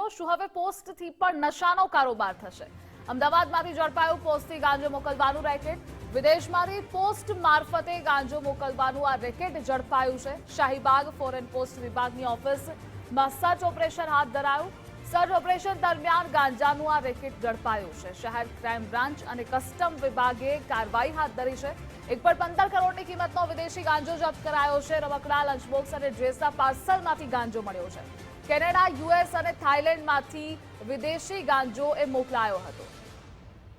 મિત્રો શું હવે પોસ્ટથી પણ નશાનો કારોબાર થશે? અમદાવાદમાંથી ઝડપાયું પોસ્ટથી ગાંજો મોકલવાનું રેકેટ. વિદેશમાંથી પોસ્ટ મારફતે ગાંજો મોકલવાનું આ રેકેટ ઝડપાયું છે. શાહીબાગ ફોરેન પોસ્ટ વિભાગની ઓફિસમાં સર્ચ ઓપરેશન હાથ ધરાયું. સર્ચ ઓપરેશન દરમિયાન ગાંજાનું આ રેકેટ ઝડપાયું છે. શહેર ક્રાઇમ બ્રાન્ચ અને કસ્ટમ વિભાગે કાર્યવાહી હાથ ધરી છે. એક પર પંદર કરોડની કિંમતનો વિદેશી ગાંજો જપ્ત કરાયો છે. રમકડા લંચબોક્સ અને ડ્રેસના પાર્સલમાંથી ગાંજો મળ્યો છે. કેનેડા, યુએસ અને થાઇલેન્ડમાંથી વિદેશી ગાંજો એ મોકલાયો હતો.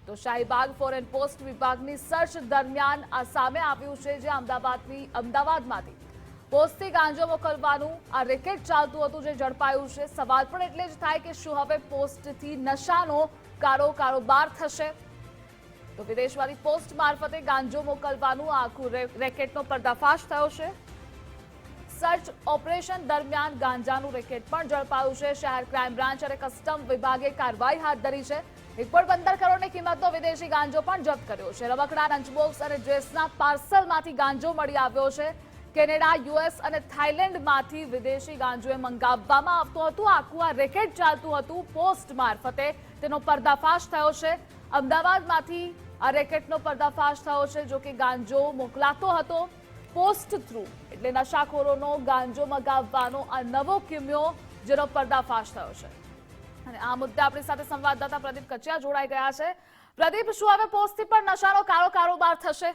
તો શાહીબાગ ફોરેન પોસ્ટ વિભાગની સર્ચ દરમિયાન આ સામે આવ્યું છે જે અમદાવાદની, અમદાવાદમાંથી. પોસ્ટથી ગાંજો મોકલવાનું આ રેકેટ ચાલતું હતું જે ઝડપાયું છે. સવાલ પણ એટલે જ થાય કે શું હવે પોસ્ટથી નશાનો કારો કારોબાર થશે? તો વિદેશવાળી પોસ્ટ મારફતે ગાંજો મોકલવાનું આખું રેકેટનો પર્દાફાશ થયો છે. સર્ચ ઓપરેશન દરમિયાન ગાંજાનું રેકેટ પણ ઝડપાયું છે. શહેર ક્રાઇમ બ્રાન્ચ અને કસ્ટમ વિભાગે કાર્યવાહી હાથ ધરી છે. એક પણ પંદર કરોડની કિંમતનો વિદેશી ગાંજો પણ જપ્ત કર્યો છે. રમકડા લંચબોક્સ અને ડ્રેસના પાર્સલમાંથી ગાંજો મળી આવ્યો છે. કેનેડા, યુએસ અને થાઇલેન્ડમાંથી વિદેશી ગાંજોએ મંગાવવામાં આવતું હતું. આખું આ રેકેટ ચાલતું હતું પોસ્ટ મારફતે. તેનો પર્દાફાશ થયો છે. અમદાવાદમાંથી આ રેકેટનો પર્દાફાશ થયો છે જો કે ગાંજો મોકલાતો હતો. Post through. એટલે નશાખોરોનો, ગાંજો મગાવવાનો આ નવો કિમ્યો જેનો પર્દાફાશ થયો છે. અને આ મુદ્દે આપણી સાથે સંવાદદાતા પ્રદીપ કચિયા જોડાઈ ગયા છે. પ્રદીપ, શું હવે પોસ્ટથી પણ નશાનો કાળો કારોબાર થશે?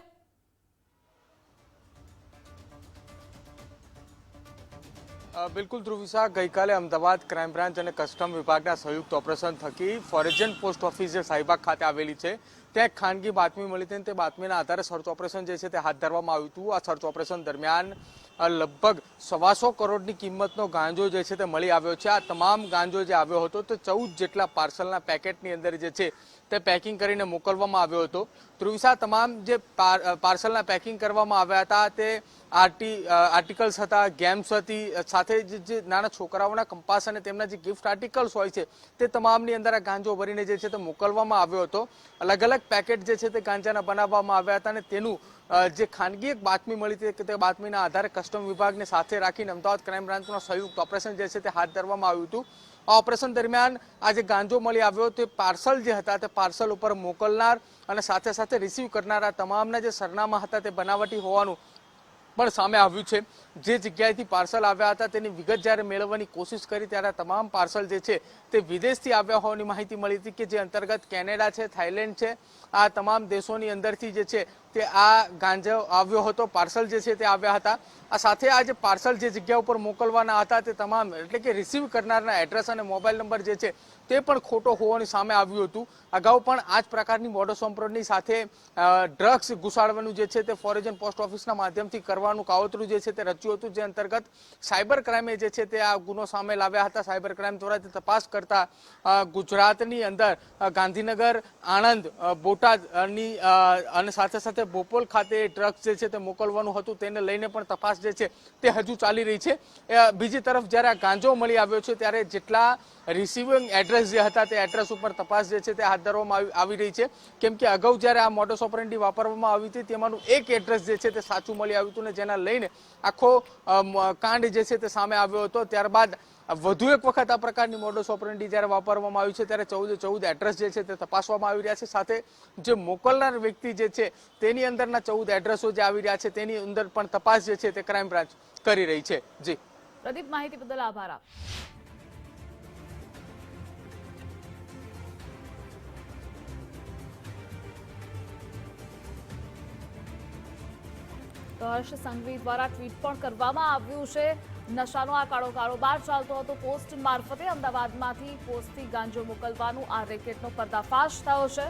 બિલકુલ ધ્રુવિસા ગઈકાલે અમદાવાદ ક્રાઇમ બ્રાન્ચ અને કસ્ટમ વિભાગના સંયુક્ત ઓપરેશન થકી ફોરેજન પોસ્ટ ઓફિસ જે શાહીબાગ ખાતે આવેલી છે. ત્યાં એક ખાનગી બાતમી મળી હતી તે બાતમીના આધારે સર્ચ ઓપરેશન જે છે તે હાથ ધરવામાં આવ્યું હતું. આ સર્ચ ઓપરેશન દરમિયાન લગભગ સવાસો કરોડની કિંમતનો ગાંજો જે છે તે મળી આવ્યો છે. આ તમામ ગાંજો જે આવ્યો હતો તે ચૌદ જેટલા પાર્સલના પેકેટની અંદર જે છે તે પેકિંગ કરીને મોકલવામાં આવ્યો હતો. ધ્રુવિસા તમામ જે પાર- પાર્સલના પેકિંગ કરવામાં આવ્યા હતા તે આર્ટી આર્ટિકલ્સ હતા, ગેમ્સ હતી સાથે જે નાના છોકરાઓના કંપાસ અને તેમના જે ગિફ્ટ આર્ટિકલ્સ હોય છે, તે તમામની અંદર આ ગાંજો ભરીને જે છે તે મોકલવામાં આવ્યો હતો. અલગ અલગ પેકેટ જે છે તે ગાંજાના બનાવવામાં આવ્યા હતા અને તેનું જે ખાનગી એક બાતમી મળી હતી તે બાતમીના આધારે કસ્ટમ વિભાગને સાથે રાખીને અમદાવાદ ક્રાઇમ બ્રાન્ચનો સંયુક્ત ઓપરેશન જે છે તે હાથ ધરવામાં આવ્યું હતું. આ ઓપરેશન દરમિયાન આ જે ગાંજો મળી આવ્યો તે પાર્સલ જે હતા તે પાર્સલ ઉપર મોકલનાર અને સાથે સાથે રિસીવ કરનારા તમામના જે સરનામા હતા તે બનાવટી હોવાનું પણ સામે આવ્યું છે. જે જગ્યાએથી પાર્સલ આવ્યા હતા, તેની વિગત જ્યારે મેળવવાની કોશિશ કરી ત્યારે તમામ પાર્સલ જે છે, તે વિદેશથી આવ્યા હોવાની માહિતી મળી હતી કે જે અંતર્ગત કેનેડા છે, થાઇલેન્ડ છે. આ તમામ દેશોની અંદરથી જે છે તે આ ગાંજો આવ્યો હતો, પાર્સલ જે છે તે આવ્યા હતા. આ સાથે આ જે પાર્સલ જે જગ્યા ઉપર મોકલવાના હતા તે તમામ, એટલે કે રિસીવ કરનારના એડ્રેસ અને મોબાઈલ નંબર જે છે તે પણ ખોટો હોવાની સામે આવ્યું હતું. અગાઉ પણ આ જ પ્રકારની મોડસ ઓમ્પ્રોડની સાથે ડ્રગ્સ ઘુસાડવાનું જે છે તે ફોરેજન પોસ્ટ ઓફિસના માધ્યમથી કરવાનું કાવતરું જે છે તે રચ્યું હતું, જે અંતર્ગત સાયબર ક્રાઇમે જે છે તે આ ગુનો સામે લાવ્યા હતા. સાયબર ક્રાઇમ દ્વારા તે તપાસ કરતા ગુજરાતની અંદર ગાંધીનગર, આણંદ બોટાદની અને સાથે સાથે બોપોલ ખાતે ડ્રગ્સ જે છે તે મોકલવાનું હતું, તેને લઈને પણ તપાસ જે છે તે હજુ ચાલી રહી છે. બીજી તરફ જ્યારે આ ગાંજો મળી આવ્યો છે, ત્યારે જેટલા રિસીવિંગ એડ્રેસ જે હતા તે એડ્રેસ ઉપર તપાસ જે છે તે હાથ ધરવામાં આવી- રહી છે. કેમ કે અગાઉ જ્યારે આ મોડસ ઓપરેન્ડી વાપરવામાં આવી હતી તેમાંનું એક એડ્રેસ જે છે તે સાચું મળી આવ્યું હતું ને જેના લઈને આખો કાંડ જે છે તે સામે આવ્યો હતો. ત્યારબાદ વધુ એક વખત આ પ્રકારની મોડસ ઓપરેન્ડી જ્યારે વાપરવામાં આવી છે ત્યારે ચૌદ ચૌદ એડ્રેસ જે છે તે તપાસવામાં આવી રહ્યા છે. સાથે જે મોકલનાર વ્યક્તિ જે છે તેની અંદરના ચૌદ એડ્રેસો જે આવી રહ્યા છે તેની અંદર પણ તપાસ જે છે તે ક્રાઇમ બ્રાન્ચ કરી રહી છે. જી. પ્રદીપ, માહિતી બદલ આભાર આપ. તો હર્ષ સંઘવી દ્વારા ટ્વીટ પણ કરવામાં આવ્યું છે. નશાનો આ કાળો કારોબાર ચાલતો હતો. પોસ્ટ મારફતે અમદાવાદમાંથી પોસ્ટથી ગાંજો મોકલવાનું આ રેકેટનો પર્દાફાશ થયો છે.